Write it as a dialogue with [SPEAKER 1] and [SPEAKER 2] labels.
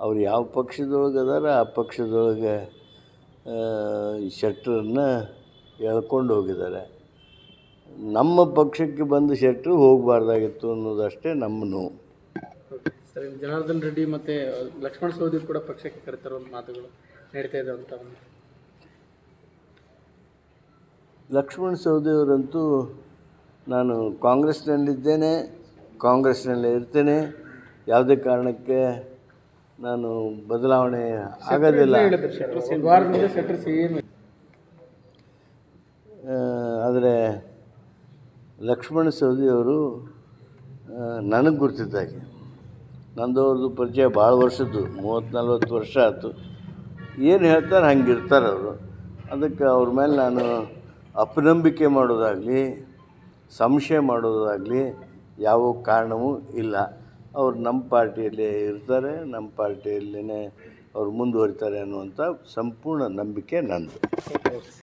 [SPEAKER 1] ಅವ್ರು ಯಾವ ಪಕ್ಷದೊಳಗೆ ಅದಾರ ಆ ಪಕ್ಷದೊಳಗೆ ಶೆಟ್ಟರನ್ನ ಎಳ್ಕೊಂಡು ಹೋಗಿದ್ದಾರೆ. ನಮ್ಮ ಪಕ್ಷಕ್ಕೆ ಬಂದು ಶೆಟ್ಟರು ಹೋಗಬಾರ್ದಾಗಿತ್ತು ಅನ್ನೋದಷ್ಟೇ ನಮ್ಮ ನೋವು.
[SPEAKER 2] ಸರಿ ಜನಾರ್ದನ್ ರೆಡ್ಡಿ ಮತ್ತು ಲಕ್ಷ್ಮಣ ಸವದಿ ಕೂಡ ಪಕ್ಷಕ್ಕೆ ಕರೆತರೋ ಮಾತುಗಳು ನಡೀತಾ ಇದೆ ಅಂತ
[SPEAKER 1] ಲಕ್ಷ್ಮಣ ಸವದಿಯವರಂತೂ ನಾನು ಕಾಂಗ್ರೆಸ್ನಲ್ಲಿದ್ದೇನೆ ಕಾಂಗ್ರೆಸ್ನಲ್ಲೇ ಇರ್ತೇನೆ. ಯಾವುದೇ ಕಾರಣಕ್ಕೆ ನಾನು ಬದಲಾವಣೆ ಆಗೋದಿಲ್ಲ. ಆದರೆ ಲಕ್ಷ್ಮಣ ಸವದಿಯವರು ನನಗೆ ಗುರ್ತಿದ್ದಾಗೆ ನಂದು ಅವ್ರದ್ದು ಪರಿಚಯ ಭಾಳ ವರ್ಷದ್ದು ಮೂವತ್ತು ನಲ್ವತ್ತು ವರ್ಷ ಆಯಿತು. ಏನು ಹೇಳ್ತಾರೆ ಹಂಗೆ ಇರ್ತಾರೆ ಅವರು. ಅದಕ್ಕೆ ಅವ್ರ ಮೇಲೆ ನಾನು ಅಪನಂಬಿಕೆ ಮಾಡೋದಾಗಲಿ ಸಂಶಯ ಮಾಡೋದಾಗಲಿ ಯಾವ ಕಾರಣವೂ ಇಲ್ಲ. ಅವ್ರು ನಮ್ಮ ಪಾರ್ಟಿಯಲ್ಲೇ ಇರ್ತಾರೆ ನಮ್ಮ ಪಾರ್ಟಿಯಲ್ಲೇ ಅವ್ರು ಮುಂದುವರಿತಾರೆ ಅನ್ನುವಂಥ ಸಂಪೂರ್ಣ ನಂಬಿಕೆ ನಂದು.